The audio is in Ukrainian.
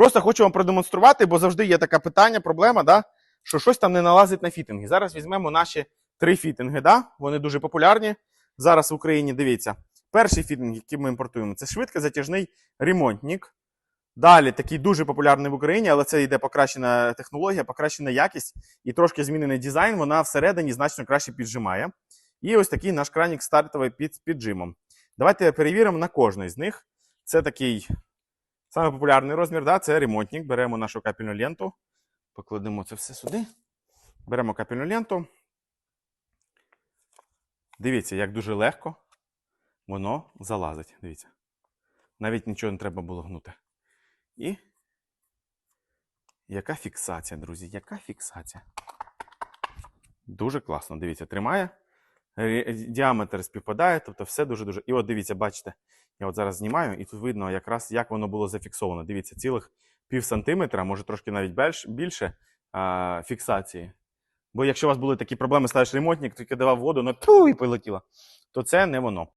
Просто хочу вам продемонструвати, бо завжди є таке питання, проблема, да? що щось там не налазить на фітинги. Зараз візьмемо наші три фітинги. Да? Вони дуже популярні. Зараз в Україні дивіться. Перший фітинг, який ми імпортуємо, це швидкозатяжний ремонтник. Далі такий дуже популярний в Україні, але це йде покращена технологія, покращена якість і трошки змінений дизайн. Вона всередині значно краще піджимає. І ось такий наш кранік стартовий під піджимом. Давайте перевіримо на кожний з них. Це такий самий популярний розмір, да? це ремонтник. Беремо нашу капельну ленту, покладемо це все сюди. Беремо капельну ленту. Дивіться, як дуже легко воно залазить. Дивіться. Навіть нічого не треба було гнути. І яка фіксація, друзі? Яка фіксація? Дуже класно. Дивіться, тримає. Ре- Діаметр співпадає, тобто все дуже-дуже. І от дивіться, бачите, я от зараз знімаю, і тут видно якраз, як воно було зафіксовано. Дивіться, цілих пів сантиметра, може трошки навіть більш, більше а, фіксації. Бо якщо у вас були такі проблеми, ставиш ремонтник, тільки давав воду, ну і полетіло, то це не воно.